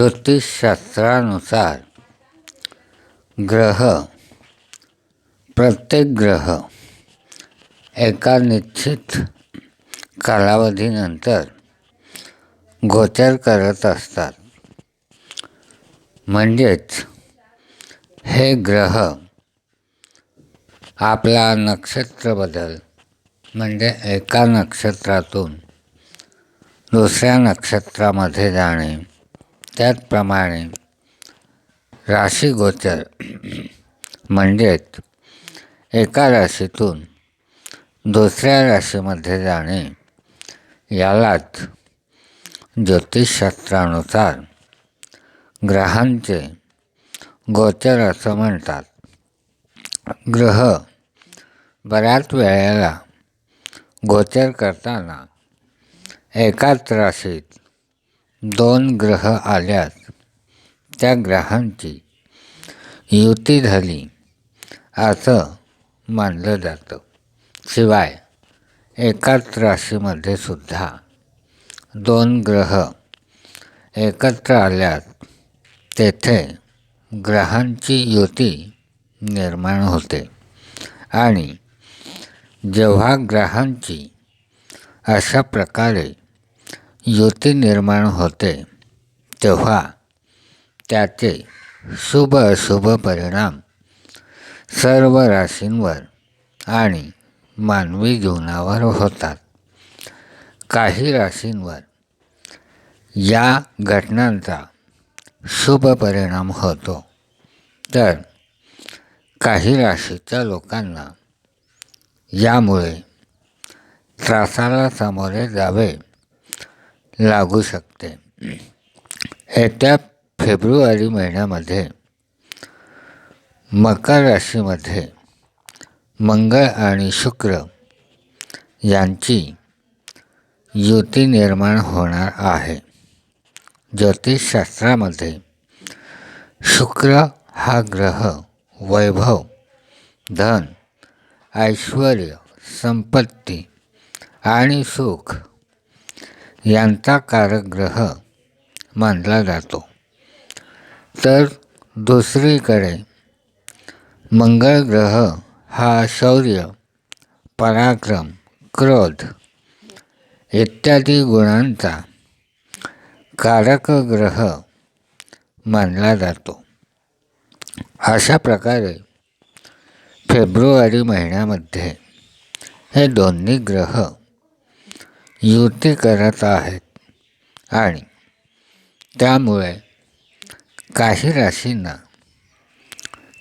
ज्योतिषशास्त्रानुसार ग्रह प्रत्येक ग्रह एका निश्चित कालावधीनंतर गोचर करत असतात. म्हणजेच हे ग्रह आपला नक्षत्र बदल म्हणजे एका नक्षत्रातून दुसऱ्या नक्षत्रामध्ये जाणे त्याचप्रमाणे राशीगोचर म्हणजेच एका राशीतून दुसऱ्या राशीमध्ये जाणे यालाच ज्योतिषशास्त्रानुसार ग्रहांचे गोचर असं म्हणतात. ग्रह बऱ्याच वेळेला गोचर करताना एकाच राशीत दोन ग्रह आल्यास त्या ग्रहांची युती झाली. असं मानलं जातं. शिवाय एकाच राशीमध्ये सुद्धा दोन ग्रह एकत्र आल्यास तेथे ग्रहांची युती निर्माण होते. आणि जेव्हा ग्रहांची अशा प्रकारे युती निर्माण होते तेव्हा त्याचे शुभ अशुभ परिणाम सर्व राशींवर आणि मानवी जीवनावर होतात. काही राशींवर या घटनांचा शुभ परिणाम होतो तर काही राशीच्या लोकांना यामुळे त्रासाला सामोरे जावे लागू शकते. येत्या फेब्रुवारी महिन्यामध्ये मकर राशीमध्ये मंगळ आणि शुक्र यांची युती निर्माण होणार आहे. ज्योतिषशास्त्रामध्ये शुक्र हा ग्रह वैभव धन ऐश्वर संपत्ती आणि सुख यांचा कारक ग्रह मानला जातो. तर दुसरीकडे मंगळ ग्रह हा शौर्य पराक्रम क्रोध इत्यादी गुणांचा कारक ग्रह मानला जातो. अशा प्रकारे फेब्रुवारी महिन्यामध्ये हे दोन्ही ग्रह युती करत आहेत. आणि त्यामुळे काही राशींना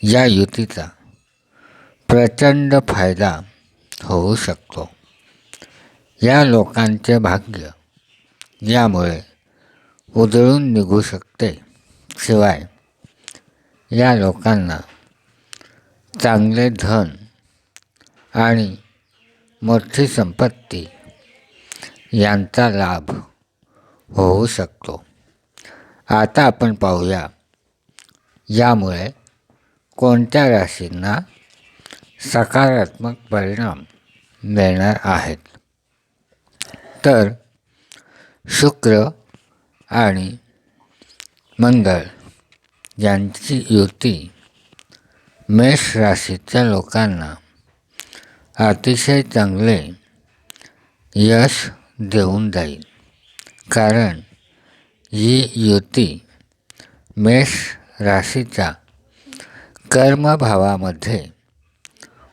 या युतीचा प्रचंड फायदा होऊ शकतो. या लोकांचे भाग्य यामुळे उधळून निघू शकते. शिवाय या लोकांना चांगले धन आणि मोठी संपत्ती यांचा लाभ होऊ शकतो. आता आपण पाहूया यामुळे कोणत्या राशींना सकारात्मक परिणाम मिळणार आहेत. तर शुक्र आणि मंगळ यांची युती मेष राशीच्या लोकांना अतिशय चांगले यश देऊन जाईल. कारण ही युती मेष राशीच्या कर्मभावामध्ये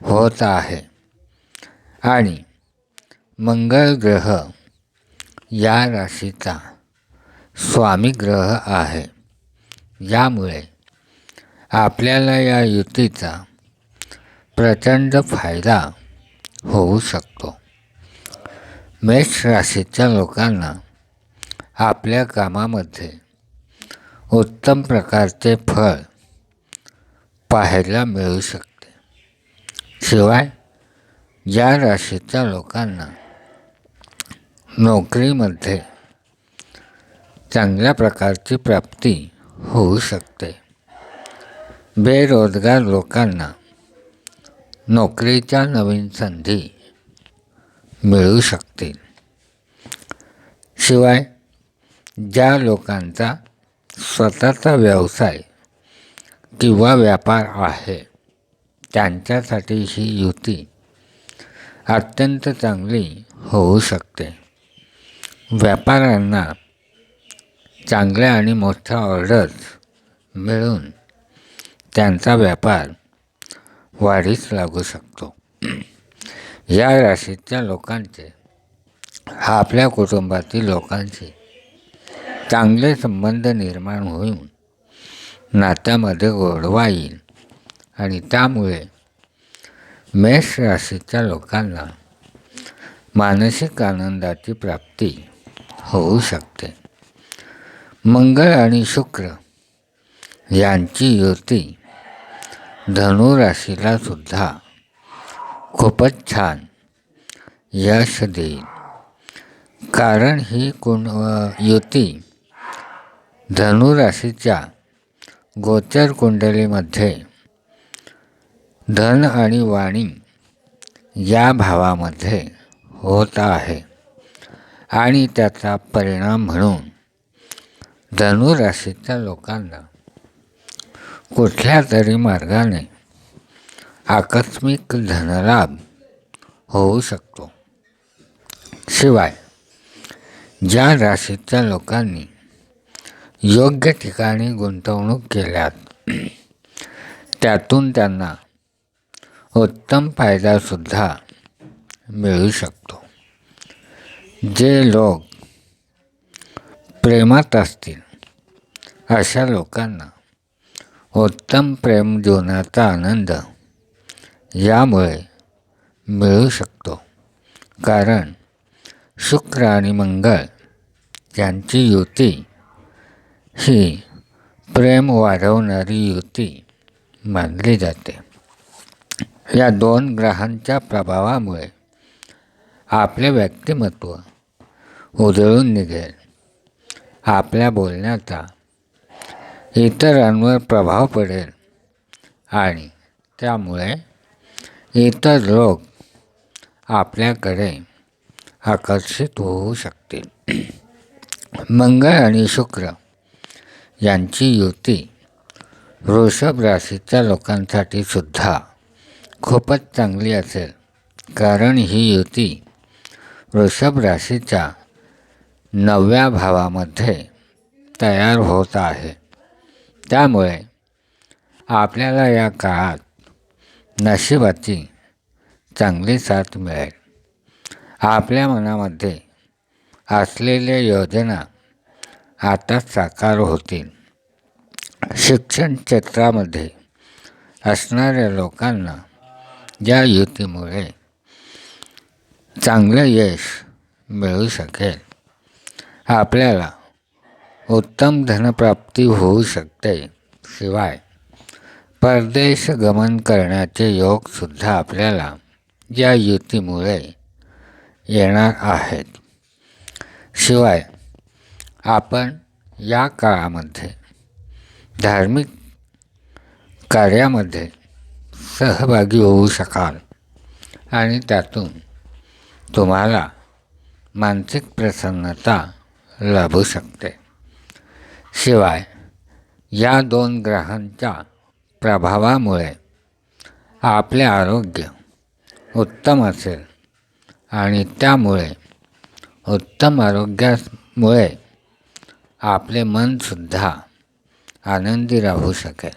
होत आहे. आणि मंगळ ग्रह या राशीचा स्वामी ग्रह आहे. यामुळे आपल्याला या युतीचा प्रचंड फायदा होऊ शकतो. मेष राशीच्या लोकांना आपल्या कामामध्ये उत्तम प्रकारचे फळ पाहायला मिळू शकते. शिवाय ज्या राशीच्या लोकांना नोकरीमध्ये चांगल्या प्रकारची प्राप्ती होऊ शकते. बेरोजगार लोकांना नोकरीच्या नवीन संधी मिळू शकतील. शिवाय ज्या लोकांचा स्वतःचा व्यवसाय किंवा व्यापार आहे त्यांच्यासाठी ही युती अत्यंत चांगली होऊ शकते. व्यापाऱ्यांना चांगल्या आणि मोठ्या ऑर्डर्स मिळून त्यांचा व्यापार वाढीस लागू शकतो. या राशीतल्या लोकांचे आपल्या कुटुंबातील लोकांशी चांगले संबंध निर्माण होऊन नात्यामध्ये गोडवा येईल. आणि त्यामुळे मेष राशीच्या लोकांना मानसिक आनंदाची प्राप्ती होऊ शकते. मंगळ आणि शुक्र यांची युती धनुराशीला सुद्धा खूपच छान. यश देईल कारण ही कुण युती धनुराशीच्या गोचर कुंडलीमध्ये धन आणि वाणी या भावामध्ये होत आहे आणि त्याचा परिणाम म्हणून धनुराशीच्या लोकांना कुठल्या तरी मार्गाने आकस्मिक धनलाभ होऊ शकतो. शिवाय ज्या राशीच्या लोकांनी योग्य ठिकाणी गुंतवणूक केल्यात त्यातून त्यांना उत्तम फायदासुद्धा मिळू शकतो. जे लोक प्रेमात असतील अशा लोकांना उत्तम प्रेम जीवनाचा आनंद यामुळे मिळू शकतो. कारण शुक्र आणि मंगळ यांची युती ही प्रेम वाढवणारी युती मानली जाते. या दोन ग्रहांच्या प्रभावामुळे आपले व्यक्तिमत्व उजळून निघेल. आपल्या बोलण्याचा इतरांवर प्रभाव पडेल आणि त्यामुळे इतर लोक आपल्याकडे आकर्षित होऊ शकतील मंगळ आणि शुक्र यांची युती वृषभ राशीच्या लोकांसाठी सुद्धा खूपच चांगली असेल. कारण ही युती वृषभ राशीच्या नवव्या भावामध्ये तयार होत आहे. त्यामुळे आपल्याला या काळात नशिबाची चांगली साथ मिळेल. आपल्या मनामध्ये असलेल्या योजना आता साकार होतील. शिक्षण क्षेत्रामध्ये असणाऱ्या लोकांना या युतीमुळे चांगलं यश मिळू शकेल. आपल्याला उत्तम धनप्राप्ती होऊ शकते. शिवाय परदेश गमन करण्याचे योगसुद्धा आपल्याला या युतीमुळे येणार आहेत. शिवाय आपण या काळामध्ये धार्मिक कार्यामध्ये सहभागी होऊ शकाल आणि त्यातून तुम्हाला मानसिक प्रसन्नता लाभू शकते. शिवाय या दोन ग्रहांच्या प्रभावामुळे आपले आरोग्य उत्तम असेल आणि त्यामुळे उत्तम आरोग्यामुळे आपले मनसुद्धा आनंदी राहू शकेल.